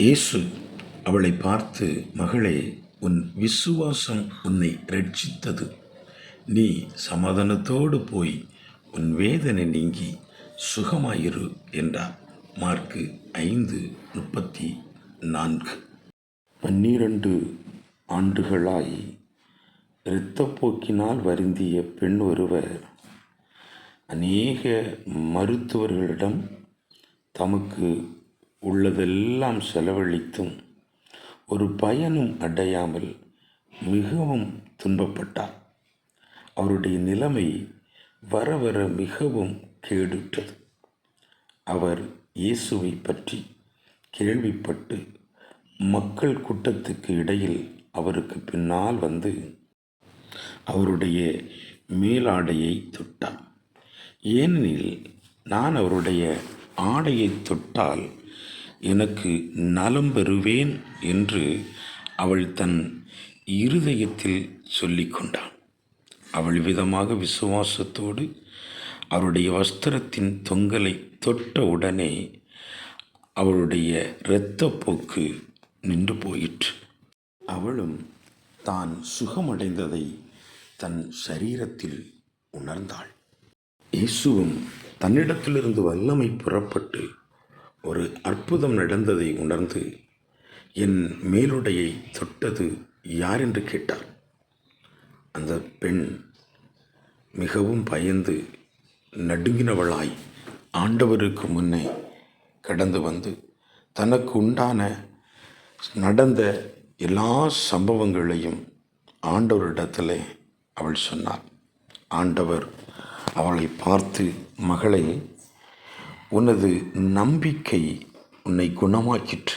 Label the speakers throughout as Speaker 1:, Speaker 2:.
Speaker 1: இயேசு அவளை பார்த்து மகளே உன் விசுவாசம் உன்னை ரட்சித்தது. நீ சமாதானத்தோடு போய் உன் வேதனை நீங்கி சுகமாயிரு என்றார். மார்க்கு ஐந்து முப்பத்தி நான்கு. பன்னிரண்டு ஆண்டுகளாய் இரத்தப்போக்கினால் வருந்திய பெண் ஒருவர் அநேக மருத்துவர்களிடம் தமக்கு உள்ளதெல்லாம் செலவழித்தும் ஒரு பயனும் அடையாமல் மிகவும் துன்பப்பட்டார். அவருடைய நிலைமை வர வர மிகவும் கேடுற்றது. அவர் இயேசுவை பற்றி கேள்விப்பட்டு மக்கள் கூட்டத்துக்கு இடையில் அவருக்கு பின்னால் வந்து அவருடைய மேலாடையை தொட்டார். ஏனெனில் நான் அவருடைய ஆடையை தொட்டால் எனக்கு நலம் பெறுவேன் என்று அவள் தன் இருதயத்தில் சொல்லிக்கொண்டாள் அவள் விதமாக விசுவாசத்தோடு அவருடைய வஸ்திரத்தின் தொங்கலை தொட்ட உடனே அவளுடைய இரத்தப்போக்கு நின்று போயிற்று. அவளும் தான் சுகமடைந்ததை தன் சரீரத்தில் உணர்ந்தாள். இயேசுவும் தன்னிடத்திலிருந்து வல்லமை புறப்பட்டு ஒரு அற்புதம் நடந்ததை உணர்ந்து என் மேலுடையை தொட்டது யார் என்று கேட்டார். அந்த பெண் மிகவும் பயந்து நடுங்கினவளாய் ஆண்டவருக்கு முன்னே கடந்து வந்து தனக்கு உண்டான நடந்த எல்லா சம்பவங்களையும் ஆண்டவரிடத்தில் அவள் சொன்னார் ஆண்டவர் அவளை பார்த்து மகளை உனது நம்பிக்கை உன்னை குணமாக்கிற்று.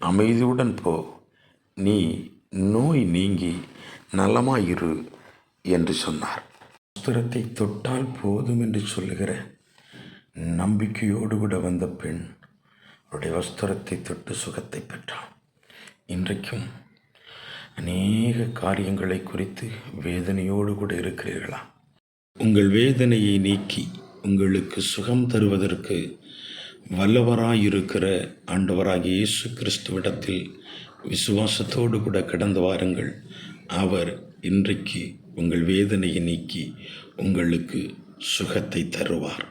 Speaker 1: அமைதியுடன் போ. நீ நோய் நீங்கி நலமாயிரு என்று சொன்னார். வஸ்திரத்தை தொட்டால் போதும் என்று சொல்லுகிற நம்பிக்கையோடு கூட வந்த பெண் அவருடைய வஸ்திரத்தை தொட்டு சுகத்தை பெற்றான் இன்றைக்கும் அநேக காரியங்களை குறித்து வேதனையோடு கூட இருக்கிறீர்களா? உங்கள் வேதனையை நீக்கி உங்களுக்கு சுகம் தருவதற்கு வல்லவராயிருக்கிற ஆண்டவராகிய இயேசு கிறிஸ்துவிடத்தில் விசுவாசத்தோடு கூட கடந்து வாருங்கள். அவர் இன்றைக்கு உங்கள் வேதனையை நீக்கி உங்களுக்கு சுகத்தை தருவார்.